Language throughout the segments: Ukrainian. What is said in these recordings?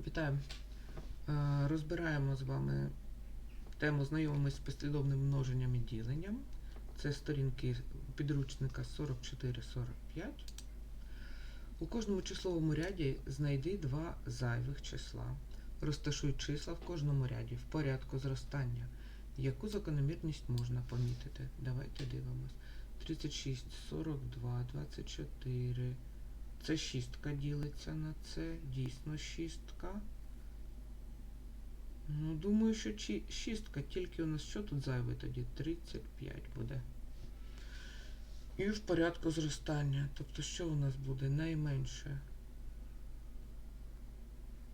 Вітаю. Е, Розбираємо з вами тему знайомимось з послідовним множенням і діленням. Це сторінки підручника 44-45. У кожному числовому ряді знайди два зайвих числа. Розташуй числа в кожному ряді в порядку зростання. Яку закономірність можна помітити? Давайте дивимось. 36, 42, 24. Це шістка ділиться на це. Дійсно шістка. Ну, думаю, що шістка, тільки у нас що тут зайве тоді? 35 буде. І в порядку зростання. Тобто, що у нас буде найменше?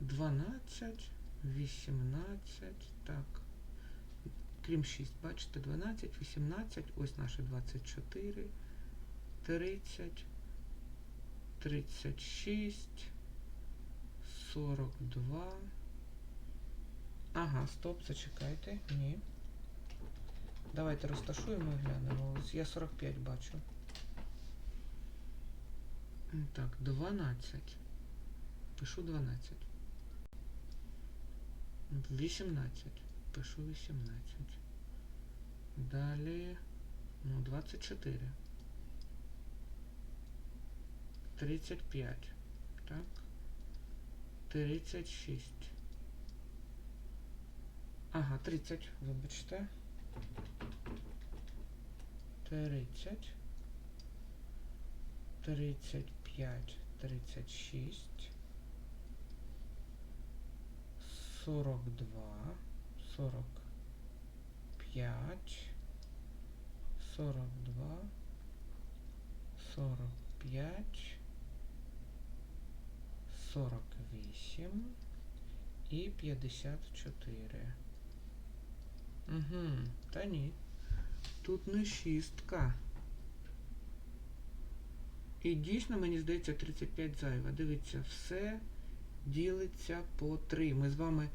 12, 18, так. Крім 6, бачите, 12, 18, ось наше 24, 30, 36, 42. Ага, стоп, зачекайте. Ні. Давайте розташуємо і глянемо. Я 45 бачу. Так, 12. Пишу 12. 18. Пишу 18. Далі. Ну, 24. 35. Так. 36. Ага, 30, вибачте. 30. 35, 36. 42. 45. 42. 45. 48 і 54. Угу, та ні. Тут не шістка. І дійсно, мені здається, 35 зайве. Дивіться, все ділиться по 3. Ми з вами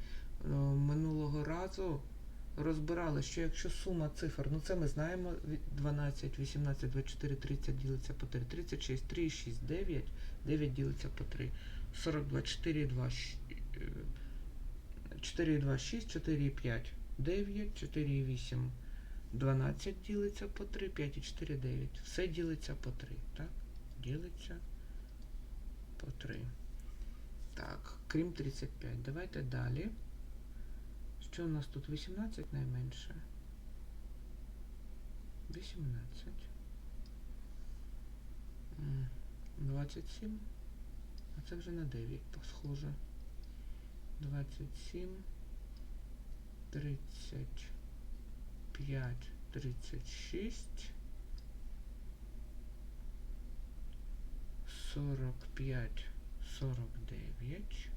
е, минулого разу розбирали, що якщо сума цифр, ну це ми знаємо, від 12, 18, 24, 30 ділиться по 3, 36, 3, 6, 9, 9 ділиться по 3, 42, 4, 2, 4, 2, 6, 4, 5, 9, 4, 8, 12 ділиться по 3, 5 і 4, 9. Все ділиться по 3, так? Ділиться по 3. Так, крім 35. Давайте далі. Що у нас тут 18 найменше? 18. М, 27. А це вже на 9 схоже. 27. 35. 36. 45. 49.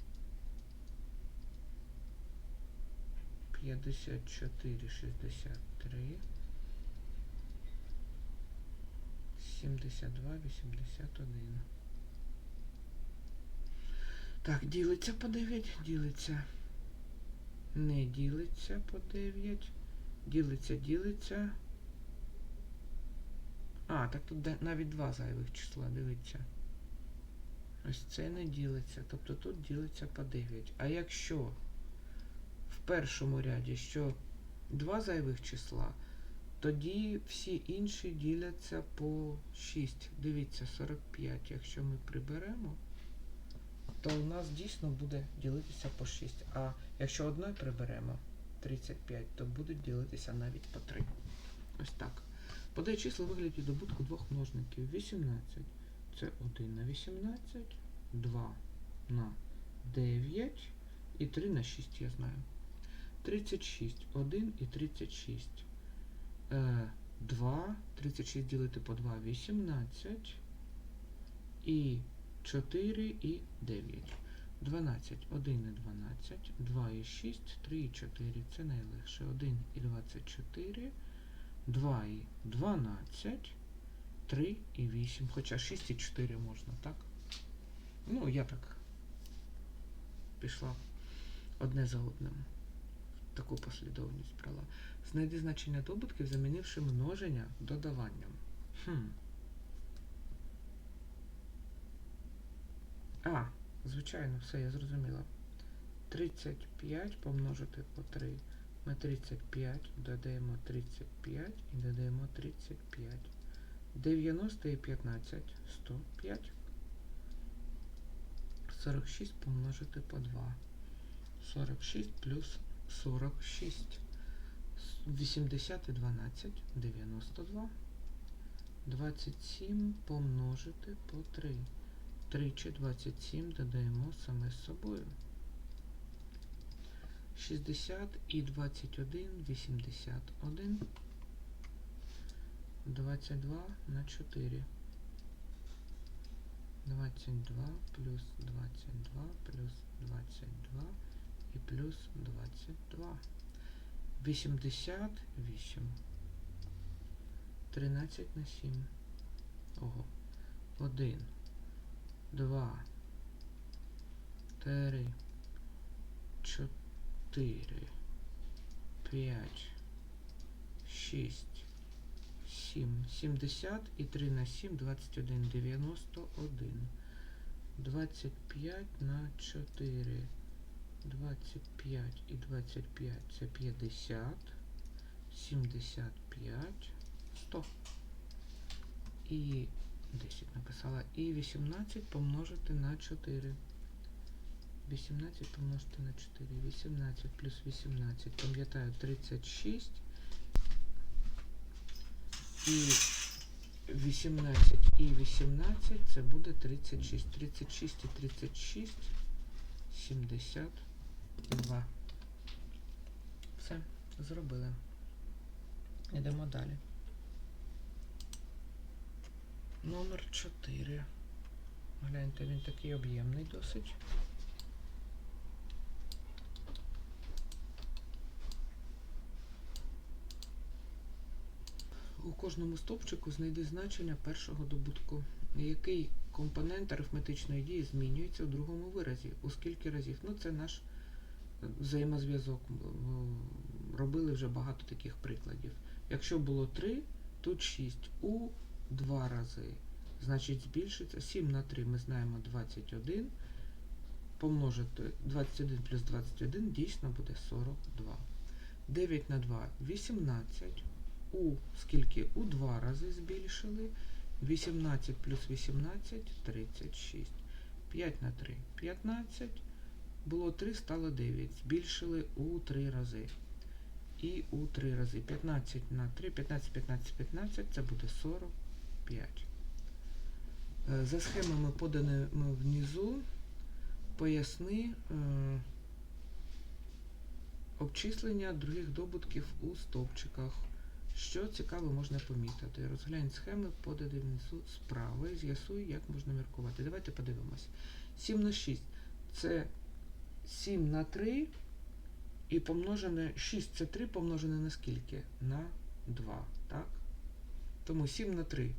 54, 63, 72, 81. Так, ділиться по 9, ділиться. Не ділиться по 9. Ділиться, ділиться. А, так тут навіть два зайвих числа, дивіться. Ось це не ділиться. Тобто тут ділиться по 9. А якщо першому ряді, що два зайвих числа, тоді всі інші діляться по 6. Дивіться, 45. Якщо ми приберемо, то у нас дійсно буде ділитися по 6. А якщо одне приберемо 35, то будуть ділитися навіть по 3. Ось так. Подай числа вигляді добутку двох множників. 18. Це 1 на 18, 2 на 9 і 3 на 6, я знаю. 36, 1 і 36. Е, 2, 36 ділити по 2, 18. І 4 і 9. 12, 1 і 12, 2 і 6, 3 і 4. Це найлегше. 1 і 24, 2 і 12, 3 і 8. Хоча 6 і 4 можна, так? Ну, я так пішла одне за одним. Таку послідовність брала. Знайди значення добутків, замінивши множення додаванням. Хм. А, звичайно, все, я зрозуміла. 35 помножити по 3. Ми 35, додаємо 35 і додаємо 35. 90 і 15, 105. 46 помножити по 2. 46 плюс 46. 80 і 12, 92. 27 помножити по 3. 3 чи 27 додаємо саме з собою. 60 і 21, 81. 22 на 4. 22 плюс 22 плюс 22 і плюс 22. 88. 13 на 7. Ого. 1, 2, 3, 4, 5, 6, 7. 70 і 3 на 7, 21, 91. 25 на 4. 25 і 25 це 50. 75. 100. І 10 написала. І 18 помножити на 4. 18 помножити на 4. 18 плюс 18. Пам'ятаю 36. І 18 і 18 це буде 36. 36 і 36. 72. Все, зробили. Йдемо далі. Номер 4. Гляньте, він такий об'ємний досить. У кожному стовпчику знайди значення першого добутку. Який компонент арифметичної дії змінюється у другому виразі? У скільки разів? Ну, це наш взаємозв'язок. Робили вже багато таких прикладів. Якщо було 3, тут 6 у 2 рази. Значить збільшиться 7 на 3, ми знаємо 21. Помножити 21 плюс 21 дійсно буде 42. 9 на 2 18. У скільки? У 2 рази збільшили. 18 плюс 18 36. 5 на 3 15. Було 3, стало 9. Збільшили у 3 рази. І у 3 рази. 15 на 3, 15, 15, 15, це буде 45. Е, За схемами, поданими внизу, поясни е, обчислення других добутків у стовпчиках. Що цікаво можна помітити. Розглянь схеми, подані внизу справа і з'ясуй, як можна міркувати. Давайте подивимось. 7 на 6 це 7 на 3 і помножене 6 це 3 помножене на скільки? На 2, так? Тому 7 на 3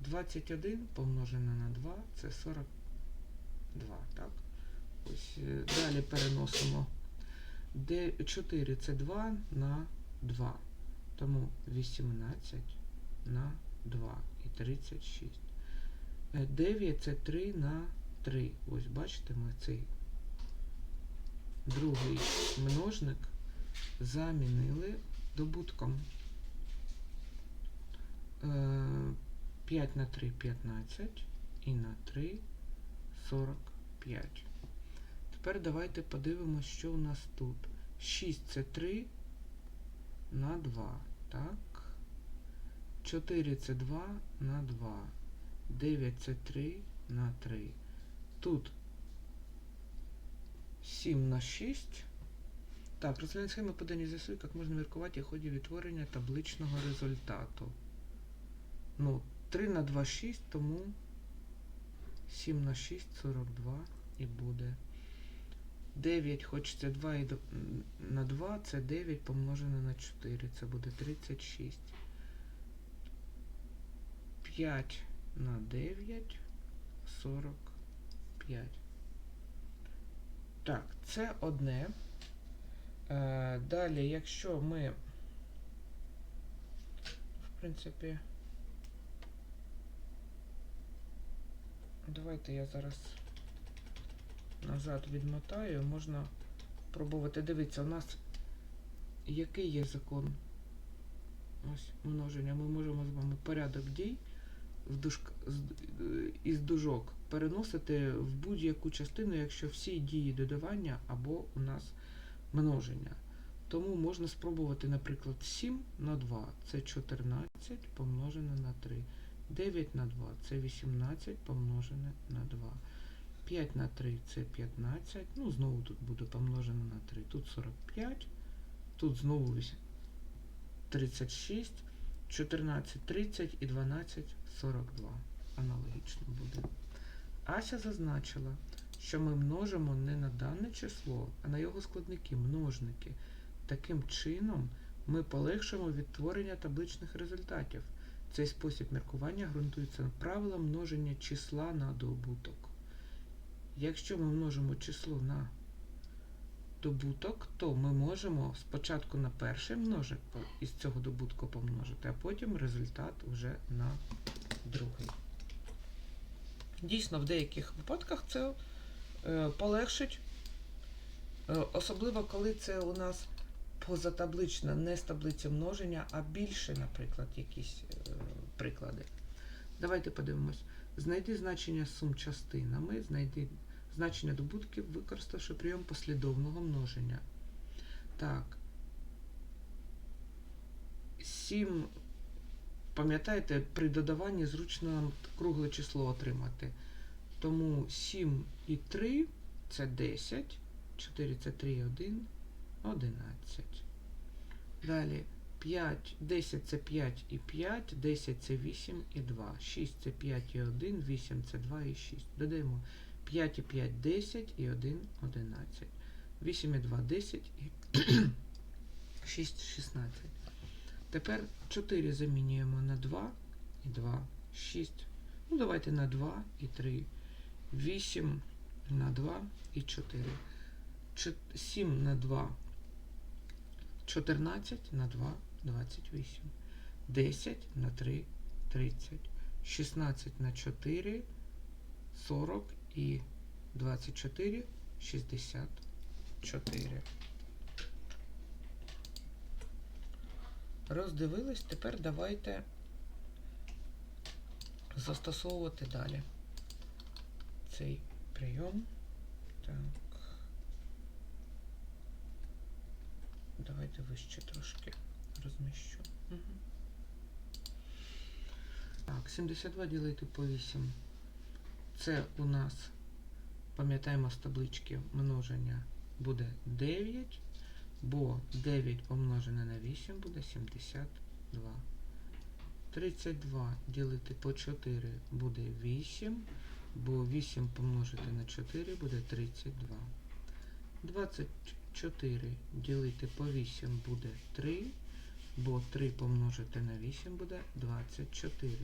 21 помножене на 2 це 42, так? Ось е, далі переносимо. 4 це 2 на 2. Тому 18 на 2 і 36. Е, 9 це 3 на 3. Ось бачите, ми цей другий множник замінили добутком. Е, 5 на 3 15 і на 3 45. Тепер давайте подивимося, що у нас тут. 6 це 3 на 2. Так. 4 це 2 на 2. 9 це 3 на 3. Тут 7 на 6. Так, розглянь схеми подані з'ясуй, як можна міркувати в ході відтворення табличного результату. Ну, 3 на 2 6, тому 7 на 6 42 і буде. 9, хоч це 2 і на 2, це 9 помножене на 4, це буде 36. 5 на 9, 45. Так, це одне. Е, далі, якщо ми, в принципі, давайте я зараз назад відмотаю, можна спробувати. Дивіться, у нас який є закон? Ось множення. Ми можемо з вами порядок дій з- е, із дужок переносити в будь-яку частину, якщо всі дії додавання або у нас множення. Тому можна спробувати, наприклад, 7 на 2 це 14 помножене на 3. 9 на 2 це 18 помножене на 2. 5 на 3 це 15. Ну, знову тут буде помножене на 3. Тут 45. Тут знову 36, 14, 30 і 12, 42. Аналогічно буде. Ася зазначила, що ми множимо не на дане число, а на його складники, множники. Таким чином ми полегшимо відтворення табличних результатів. Цей спосіб міркування ґрунтується на правилам множення числа на добуток. Якщо ми множимо число на добуток, то ми можемо спочатку на перший множик із цього добутку помножити, а потім результат вже на другий. Дійсно, в деяких випадках це е, полегшить, е, особливо коли це у нас позатаблична, не з таблиці множення, а більше, наприклад, якісь е, приклади. Давайте подивимось. Знайди значення сум частинами, знайди значення добутків, використавши прийом послідовного множення. Так. 7. Пам'ятаєте, при додаванні зручно нам кругле число отримати. Тому 7 і 3 це 10, 4 це 3 1, 11. Далі 5, 10 це 5 і 5, 10 це 8 і 2, 6 це 5 і 1, 8 це 2 і 6. Додаємо 5 і 5 10 і 1 11. 8 і 2 10 і 6 16. Тепер 4 замінюємо на 2 і 2, 6. Ну, давайте на 2 і 3. 8 на 2 і 4. 7 на 2 14 на 2 28. 10 на 3 30. 16 на 4 40 і 24 64. Роздивились, тепер давайте застосовувати далі цей прийом. Так. Давайте вище трошки розміщу. Угу. Так, 72 ділити по 8. Це у нас, пам'ятаємо з таблички множення, буде 9, бо 9 помножене на 8 буде 72. 32 ділити по 4 буде 8, бо 8 помножити на 4 буде 32. 24 ділити по 8 буде 3, бо 3 помножити на 8 буде 24.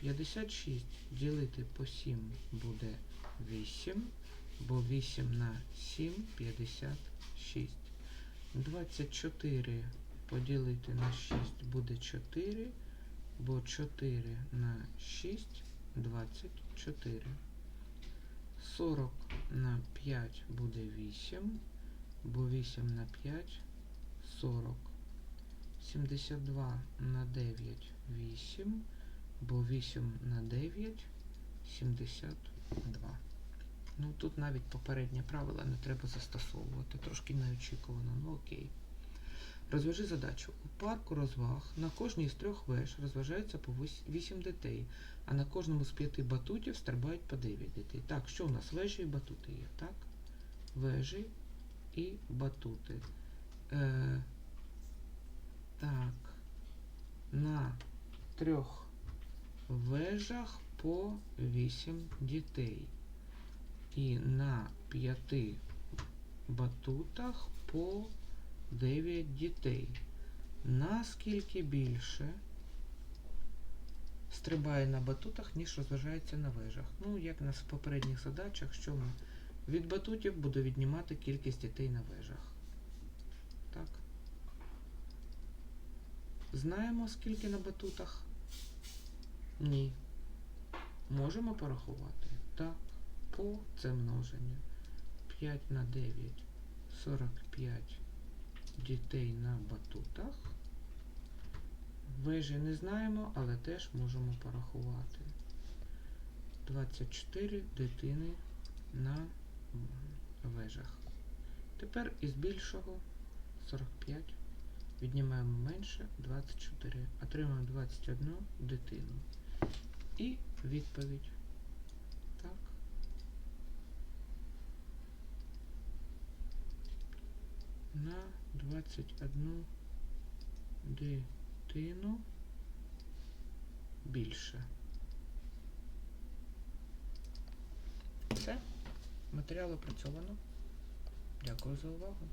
56 ділити по 7 буде 8, бо 8 на 7 56. 24 поділити на 6 буде 4, бо 4 на 6 24. 40 на 5 буде 8, бо 8 на 5 40. 72 на 9 8, бо 8 на 9 72. Ну тут навіть попереднє правило не треба застосовувати, трошки неочікувано, ну окей. Розв'яжи задачу. У парку розваг на кожній з трьох веж розважається по 8 дітей, а на кожному з п'яти батутів стрибають по 9 дітей. Так, що у нас? Вежі і батути є, так? Вежі і батути. Е, так. На трьох вежах по 8 дітей. І на п'яти батутах по 9 дітей. Наскільки більше стрибає на батутах, ніж розважається на вежах. Ну, як на попередніх задачах, що ми від батутів буду віднімати кількість дітей на вежах. Так. Знаємо, скільки на батутах? Ні. Можемо порахувати? Так. По це множення. 5 на 9. 45 дітей на батутах. Вежі не знаємо, але теж можемо порахувати. 24 дитини на вежах. Тепер із більшого 45 віднімаємо менше 24. Отримаємо 21 дитину. І відповідь. Так. На 21 дитину більше. Все. Матеріал опрацьовано. Дякую за увагу.